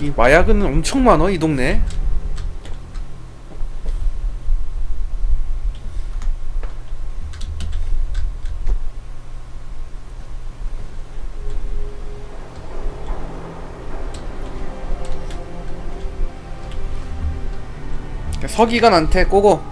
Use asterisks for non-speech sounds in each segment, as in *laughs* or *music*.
이 마약은 엄청 많어 이 동네. 서기관한테 꼬고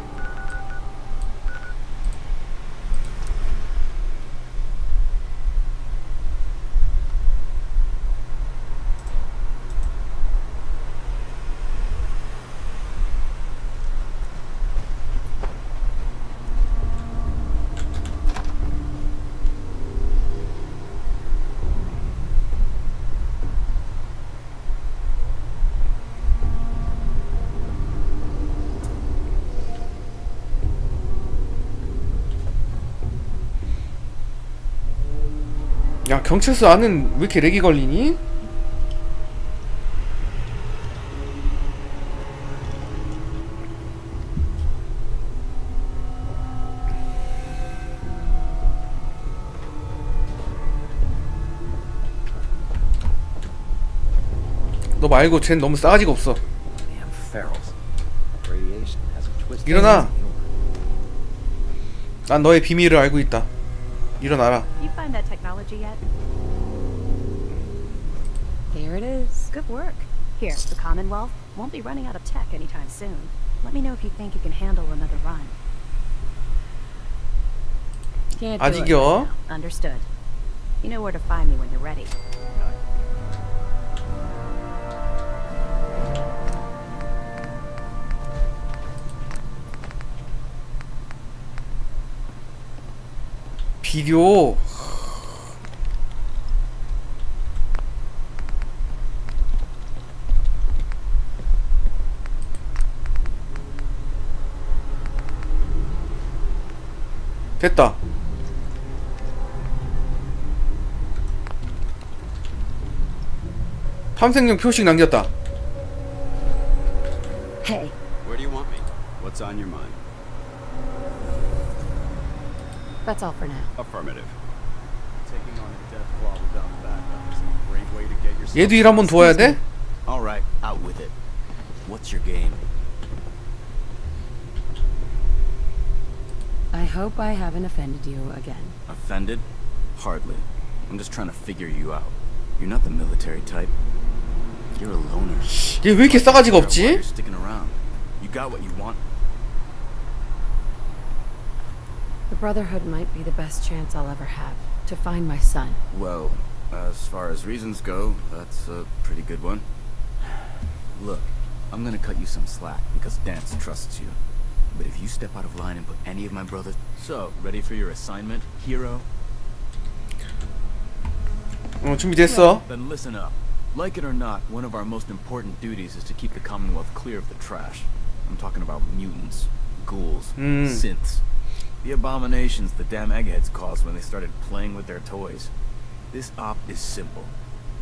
야 경찰서 안은 왜 이렇게 렉이 걸리니? 너 말고 쟨 너무 싸가지가 없어. 일어나 난 너의 비밀을 알고 있다 일어나라 technology yet? There it is. Good work. Here, the Commonwealth won't be running out of tech anytime soon. Let me know if you think you can handle another run. Can't do it right. Understood. You know where to find me when you're ready. 비료 됐다 탐색용 표식 남겼다 Hey, Where do you want me? What's on your mind? that's all for now. Affirmative. Taking on a death claw without backup is a great way to get yourself. 얘도 일 한번 도와야 돼? All right, out with it. What's your game? hope I haven't offended you again. Offended? Hardly. I'm just trying to figure you out. You're not the military type. You're a loner. 얘 왜 이렇게 싸가지가 Why 없지? you're sticking around. You got what you want. The Brotherhood might be the best chance I'll ever have to find my son. Well, as far as reasons go, that's a pretty good one. Look, I'm gonna cut you some slack because Dance trusts you. But if you step out of line and put any of my brothers... So, ready for your assignment, hero? 어 준비됐어 Then listen up. Like it or not, one of our most important duties is to keep the Commonwealth clear of the trash. I'm talking about mutants, ghouls, Mm. synths. The abominations the damn eggheads caused when they started playing with their toys. This op is simple.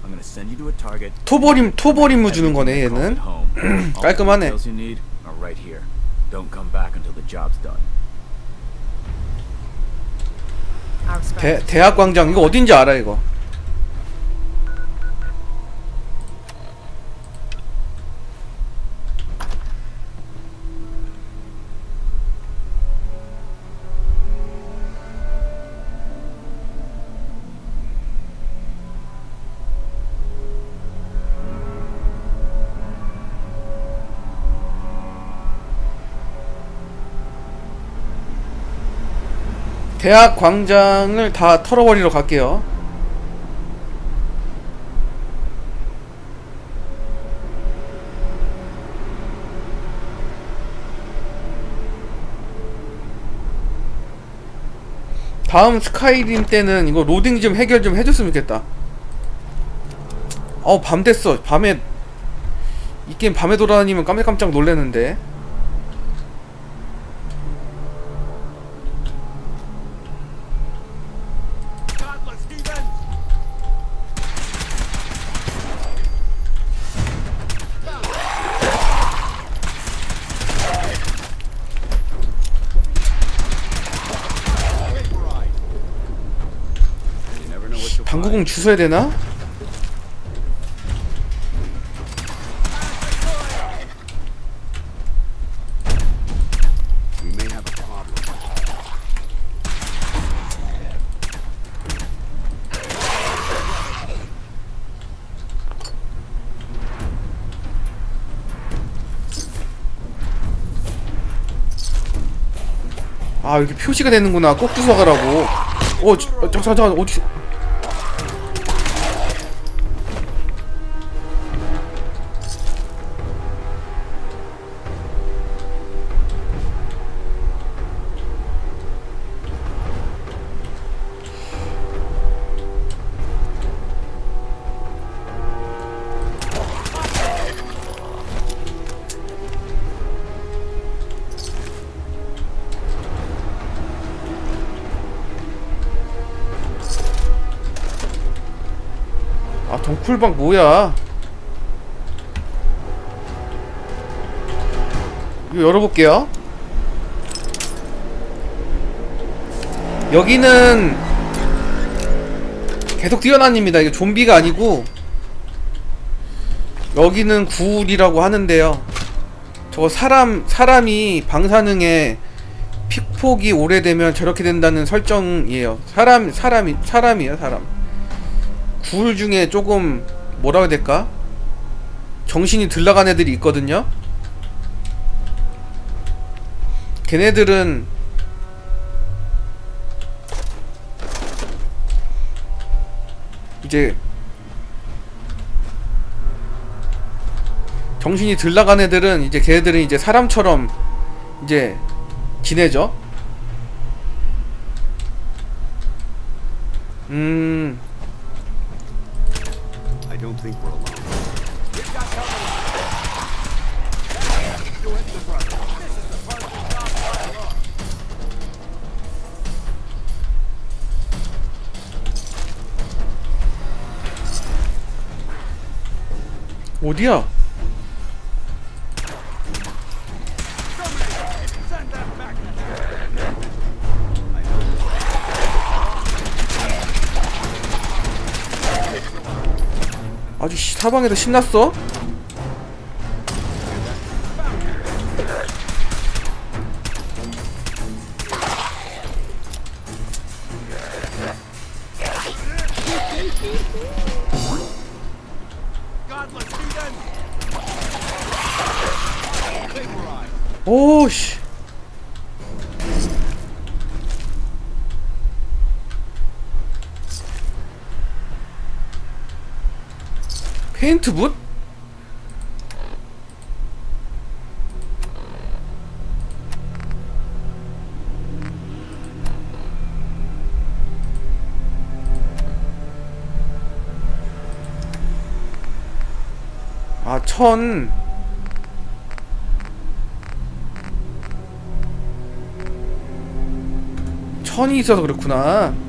I'm gonna send you to a target. 토벌임 토벌 임무 주는 거네 Everything 얘는 they call it *clears throat* home. All the 깔끔하네. details you need are right here. Don't come back until the job's done. Our 대. 대학 광장 이거 어딘지 알아 이거 대학 광장을 다 털어버리러 갈게요. 다음 스카이림 때는 이거 로딩 좀 해결 좀 해줬으면 좋겠다. 어우 밤 됐어. 밤에 이 게임 밤에 돌아다니면 깜짝깜짝 놀래는데 공 주워야 되나? 아 이렇게 표시가 되는구나. 꼭 주워가라고. 어 잠깐 잠깐 어디 쿨방 뭐야? 이거 열어볼게요. 여기는 계속 뛰어다닙니다. 이게 좀비가 아니고 여기는 구울이라고 하는데요. 저거 사람 사람이 방사능에 픽폭이 오래되면 저렇게 된다는 설정이에요. 사람 사람이 사람이에요 사람 굴 중에 조금 뭐라 해야 될까? 정신이 들나간 애들이 있거든요. 걔네들은 이제 정신이 들나간 애들은 이제 걔네들은 이제 사람처럼 이제 지내죠. 음. I don't think we're alone. 어디야? 아주 씨, 사방에서 신났어? 페인트 붓? 아, 천. 천이 있어서 그렇구나.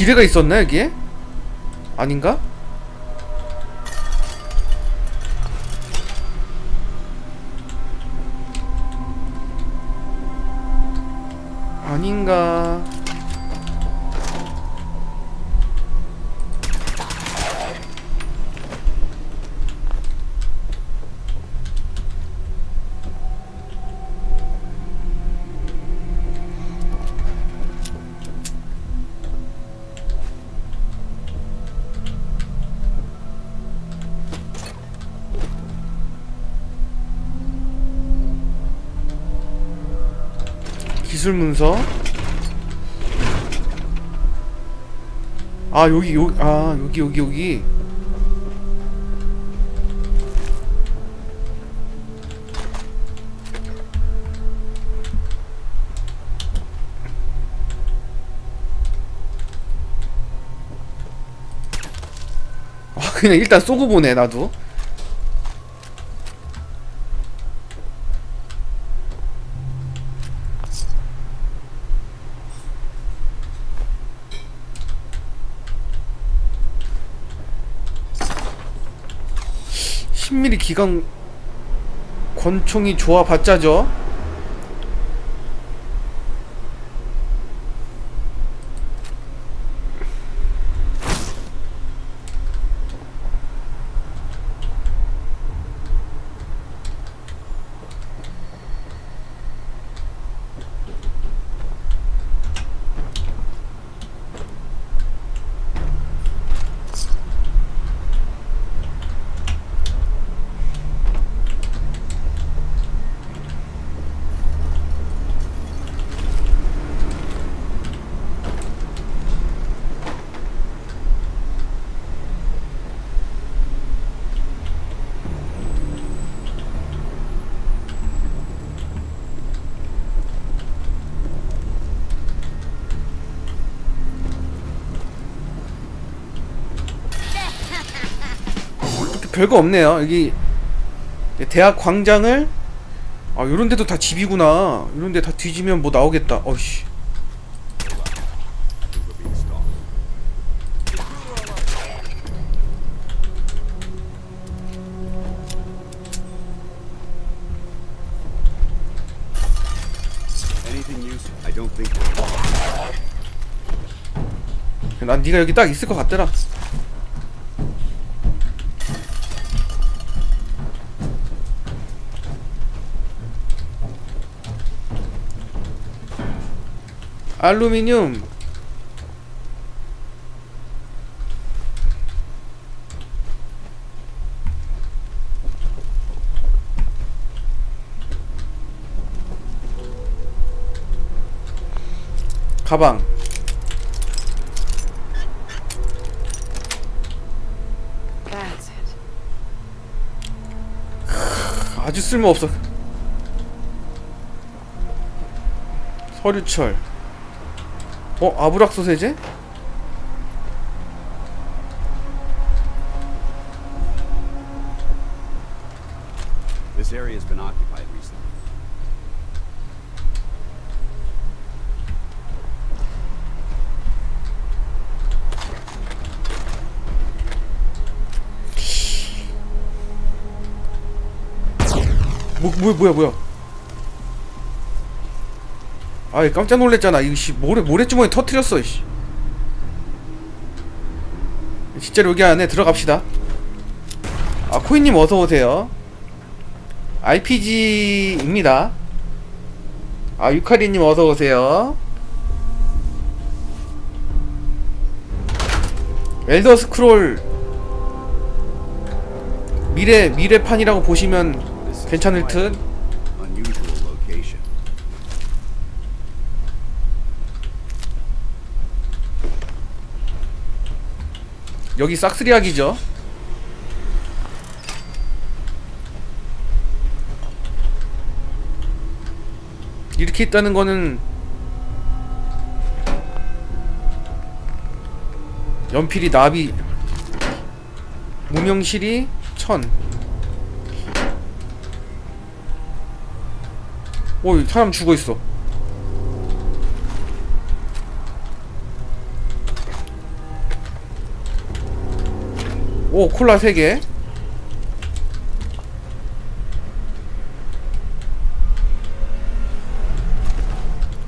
지뢰가 있었나 여기에? 아닌가? 기술 문서. 아 여기 여기 아 여기 여기 여기. 아 그냥 일단 쏘고 보네 나도. 기관 권총이 좋아 봤자죠. 별거 없네요. 여기 대학 광장을 아 요런 데도 다 집이구나. 요런 데 다 뒤지면 뭐 나오겠다. 어이씨. 난 네가 여기 딱 있을 것 같더라. 알루미늄. 가방. 아주 쓸모없어. 서류철 어? 아브락 소세지? This area has been occupied recently. 뭐, 뭐, 뭐야 뭐야 아이 깜짝 놀랐잖아. 이거 씨 모래 모래주머니 터트렸어 이씨. 진짜로 여기 안에 들어갑시다. 아 코인님 어서오세요. RPG입니다. 아 유카리님 어서오세요. 엘더 스크롤. 미래 미래판이라고 보시면 괜찮을 듯 여기 싹스리학이죠. 이렇게 있다는 거는 연필이 나비 무명실이 천. 오, 사람 죽어 있어. 오, 콜라 3개.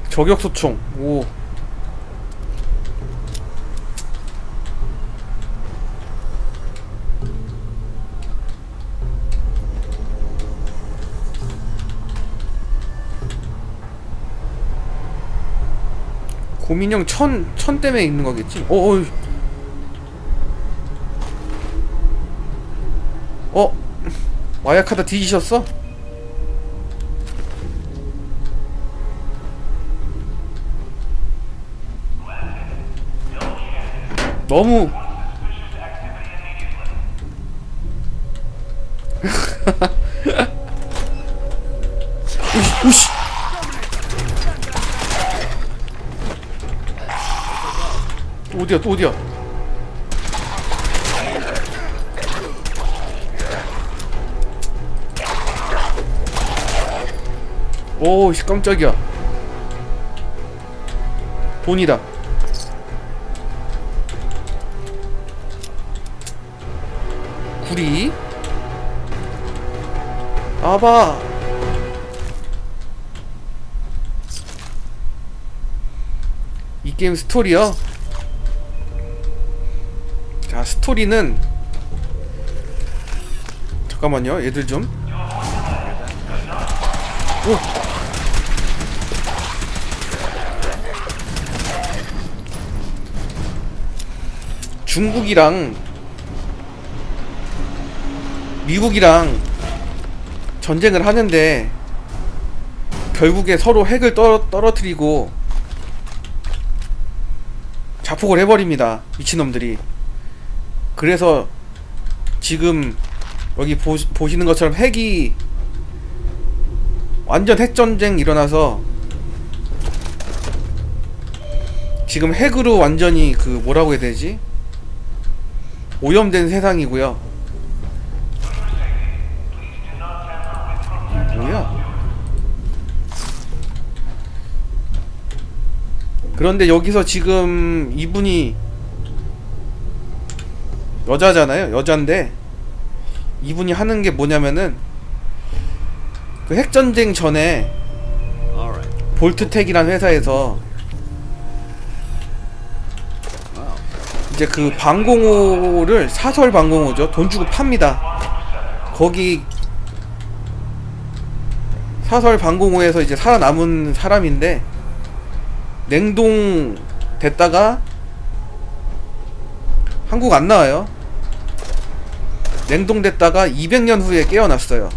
저격소총. 오. 고민형 천, 천 때문에 있는 거겠지? 어, 어, 어? 마약하다 뒤지셨어? 너무 *laughs* 우씨. 또 어디야 또 어디야 오씨 깜짝이야. 돈이다. 구리. 나와봐 이 게임 스토리요? 자 스토리는 잠깐만요 얘들 좀 중국이랑 미국이랑 전쟁을 하는데 결국에 서로 핵을 떨어, 떨어뜨리고 자폭을 해버립니다 미친놈들이. 그래서 지금 여기 보, 보시는 것처럼 핵이 완전 핵전쟁 일어나서 지금 핵으로 완전히 그 뭐라고 해야 되지 오염된 세상이고요. 뭐야? 그런데 여기서 지금 이분이 여자잖아요. 여잔데 이분이 하는 게 뭐냐면은 그 핵전쟁 전에 볼트텍이란 회사에서 이제 그 방공호를 사설 방공호죠. 돈 주고 팝니다. 거기 사설 방공호에서 이제 살아남은 사람인데 냉동 됐다가 한국 안 나와요. 냉동 됐다가 200년 후에 깨어났어요.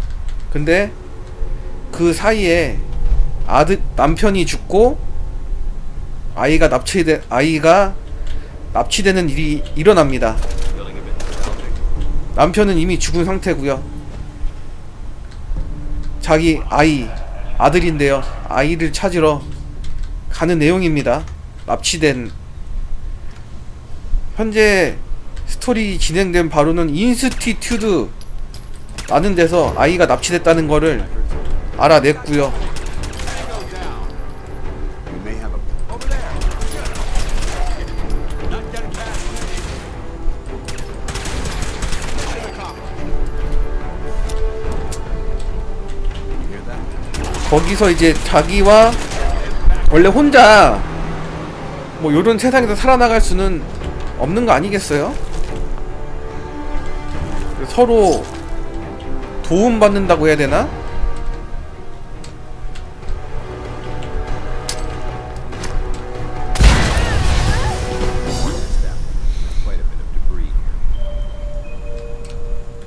근데 그 사이에 아들 남편이 죽고 아이가 납치돼 아이가 납치되는 일이 일어납니다. 남편은 이미 죽은 상태고요. 자기 아이 아들인데요. 아이를 찾으러 가는 내용입니다. 납치된 현재 스토리 진행된 바로는 인스티튜드 라는 데서 아이가 납치됐다는 거를 알아냈고요. 거기서 이제 자기와 원래 혼자 뭐 요런 세상에서 살아나갈 수는 없는 거 아니겠어요? 서로 도움받는다고 해야 되나?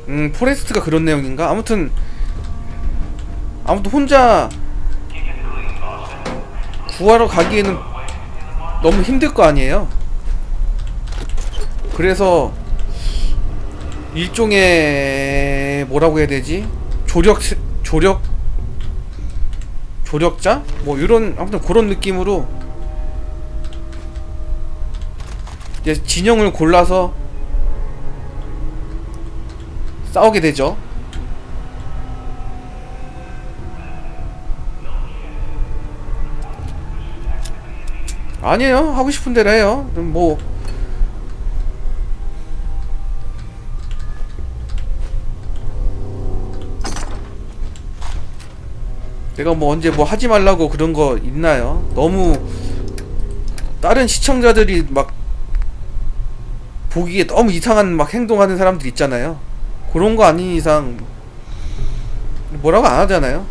음 포레스트가 그런 내용인가? 아무튼 아무튼 혼자 구하러 가기에는 너무 힘들 거 아니에요. 그래서 일종의 뭐라고 해야 되지? 조력 조력 조력자? 뭐 이런 아무튼 그런 느낌으로 이제 진영을 골라서 싸우게 되죠. 아니에요. 하고 싶은 대로 해요. 뭐 내가 뭐 언제 뭐 하지 말라고 그런 거 있나요? 너무 다른 시청자들이 막 보기에 너무 이상한 막 행동하는 사람들 있잖아요. 그런 거 아닌 이상 뭐라고 안 하잖아요.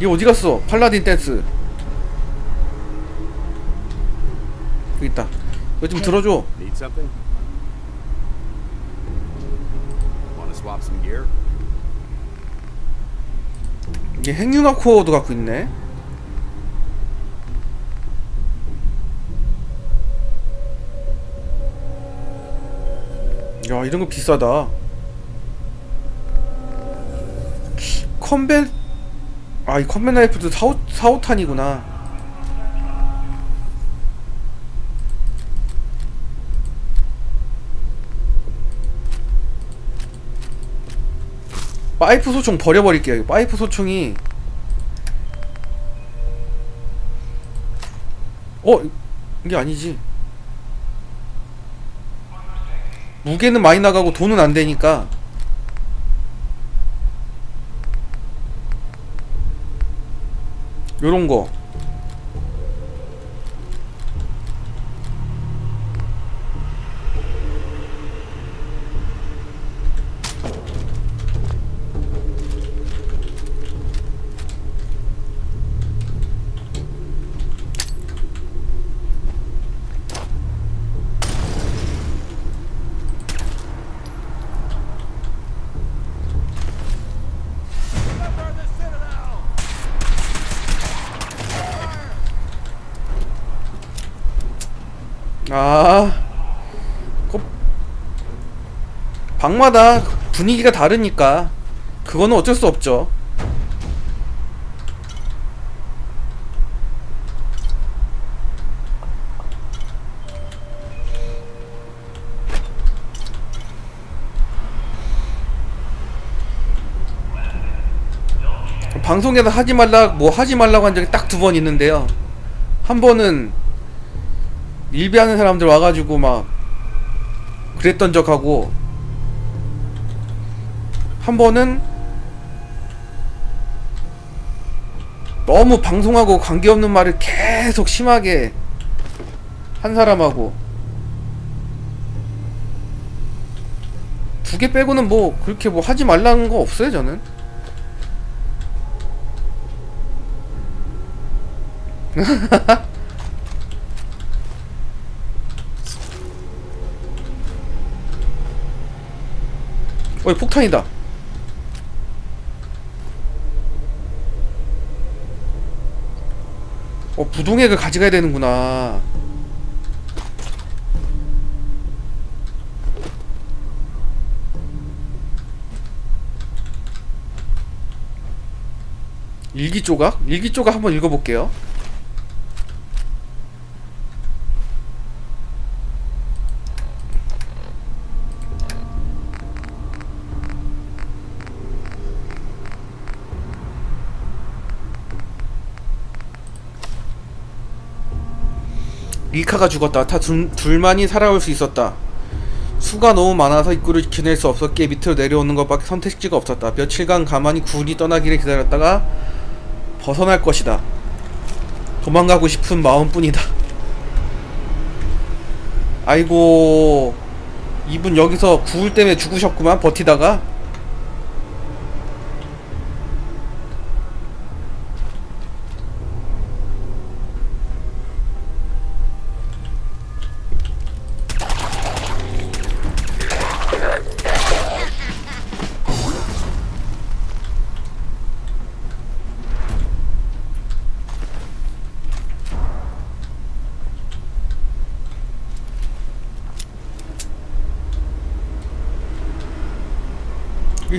얘 어디 갔어? 팔라딘 댄스. 여기 있다. 이거 좀 들어줘. Need something? Want to swap some gear? 이게 핵융합 코어도 갖고 있네. 야 이런 거 비싸다. 컴뱃 아 이 컴뱃 나이프도 4, 4, 5탄이구나. 파이프 소총 버려버릴게요. 파이프 소총이 어 이게 아니지. 무게는 많이 나가고 돈은 안 되니까 요런 거 아, 그 방마다 분위기가 다르니까 그거는 어쩔 수 없죠. 방송에서 하지 말라 뭐 하지 말라고 한 적이 딱 두 번 있는데요. 한 번은 일비하는 사람들 와가지고 막 그랬던 적하고 한 번은 너무 방송하고 관계없는 말을 계속 심하게 한 사람하고 두 개 빼고는 뭐 그렇게 뭐 하지 말라는 거 없어요 저는 *laughs* 어이 폭탄이다. 어 부동액을 가져가야 되는구나. 일기 조각? 일기 조각 한번 읽어볼게요 리카가 죽었다. 다 둘, 둘만이 살아올 수 있었다. 수가 너무 많아서 입구를 지켜낼 수 없었기에 밑으로 내려오는 것밖에 선택지가 없었다. 며칠간 가만히 굴이 떠나기를 기다렸다가 벗어날 것이다. 도망가고 싶은 마음뿐이다. 아이고 이분 여기서 구울 때문에 죽으셨구만 버티다가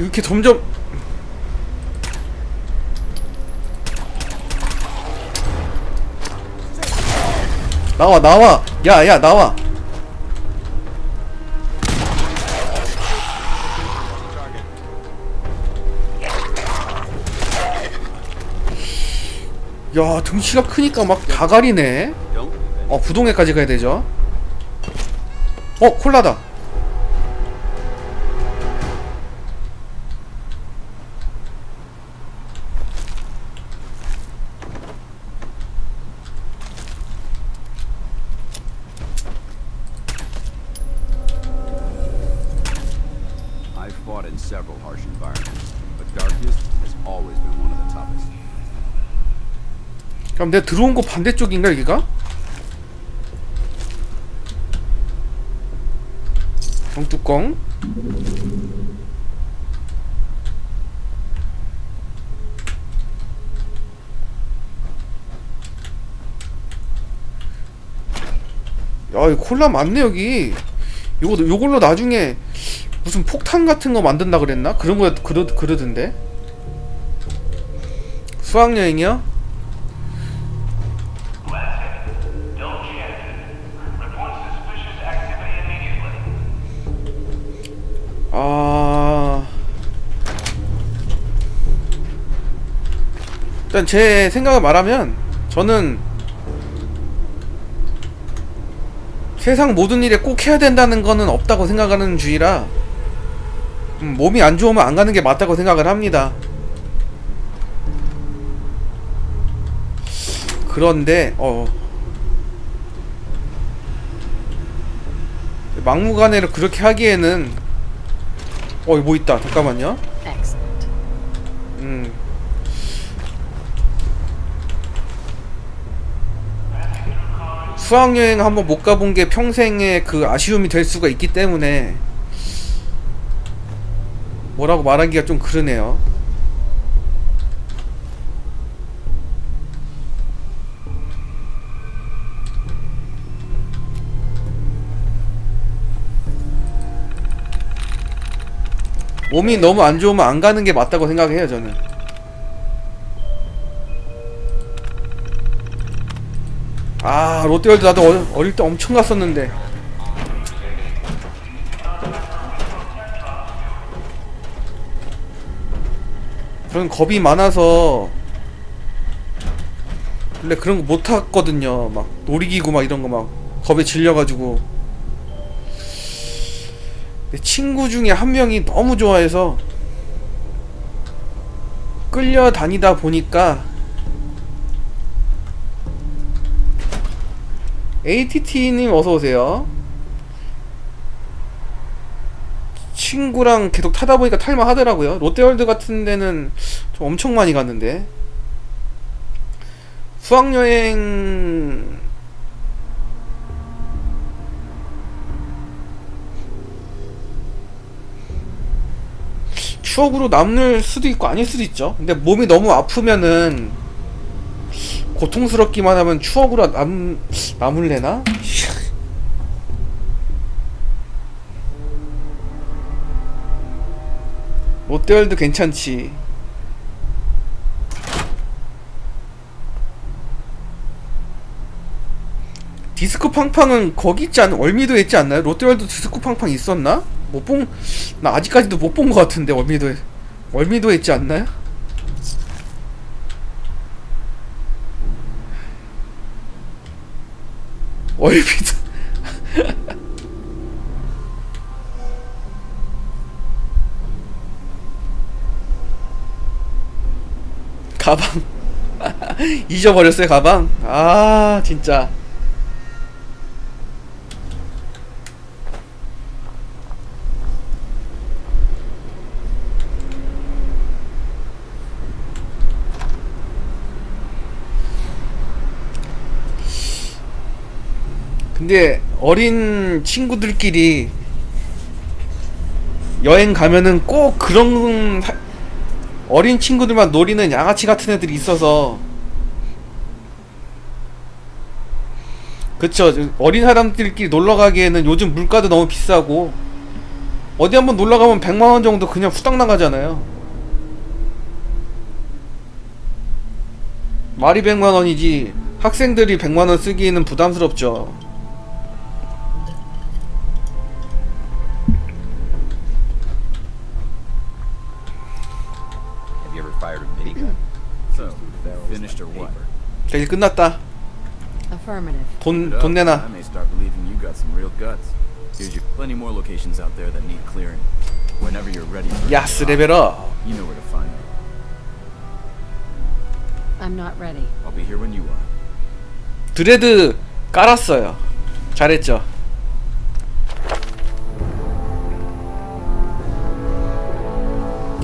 이렇게 점점 나와 나와. 야야 나와. 야 등치가 크니까 막 다 가리네. 어 부동에까지 가야 되죠? 어 콜라다 그럼 내가 들어온 거 반대쪽인가 여기가? 병뚜껑 야, 이 콜라 많네 여기. 요거 요걸로 나중에 무슨 폭탄 같은 거 만든다 그랬나? 그런 거 그러 그러던데. 수학 여행이요? 일단 제 생각을 말하면 저는 세상 모든 일에 꼭 해야 된다는 거는 없다고 생각하는 주의라 음, 몸이 안 좋으면 안 가는 게 맞다고 생각을 합니다. 그런데 어 막무가내로 그렇게 하기에는 어, 뭐 있다. 잠깐만요. Excellent. 음. 수학여행 한번 못 가본 게 평생의 그 아쉬움이 될 수가 있기 때문에 뭐라고 말하기가 좀 그러네요. 몸이 너무 안 좋으면 안 가는 게 맞다고 생각해요 저는 아 롯데월드 나도 어릴, 때 엄청 갔었는데 저는 겁이 많아서 원래 그런 거 못 탔거든요. 막 놀이기구 막 이런 거 막 겁에 질려가지고 내 친구 중에 한 명이 너무 좋아해서 끌려다니다 보니까 ATT님 어서 오세요. 친구랑 계속 타다 보니까 탈만 하더라고요. 롯데월드 같은 데는 좀 엄청 많이 갔는데 수학여행 추억으로 남을 수도 있고 아닐 수도 있죠. 근데 몸이 너무 아프면은 고통스럽기만 하면 추억으로 남 남을래나? 롯데월드 괜찮지. 디스코 팡팡은 거기 있지 않 월미도에 있지 않나요? 롯데월드 디스코 팡팡 있었나? 못 본, 나 아직까지도 못 본 것 같은데 월미도에 월미도에 있지 않나요? 월미도 *laughs* 가방. *laughs* 잊어버렸어요 가방? 아 진짜 근데 어린 친구들끼리 여행 가면은 꼭 그런 사- 어린 친구들만 노리는 양아치 같은 애들이 있어서. 그쵸. 어린 사람들끼리 놀러 가기에는 요즘 물가도 너무 비싸고 어디 한번 놀러 가면 100만 원 정도 그냥 후딱 나가잖아요. 말이 100만 원이지 학생들이 100만 원 쓰기에는 부담스럽죠 Have you ever fired a minigun? So, finished or what? 자 이제 끝났다 Affirmative. 돈 돈 내놔 I may start believing you got some real guts. Here's your plenty more locations out there that need clearing. Whenever you're ready 야스 레벨업 you know where to find me. I'm not ready. I'll be here when you are. 드레드 깔았어요 잘했죠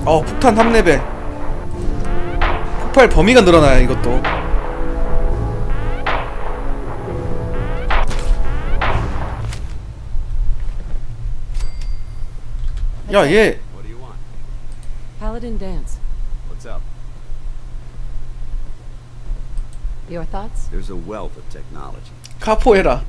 어 폭탄 3레벨 폭발 범위가 늘어나요 이것도 야얘 What do you want? Paladin dance. What's up? Your thoughts? There's a wealth of technology. 카포에라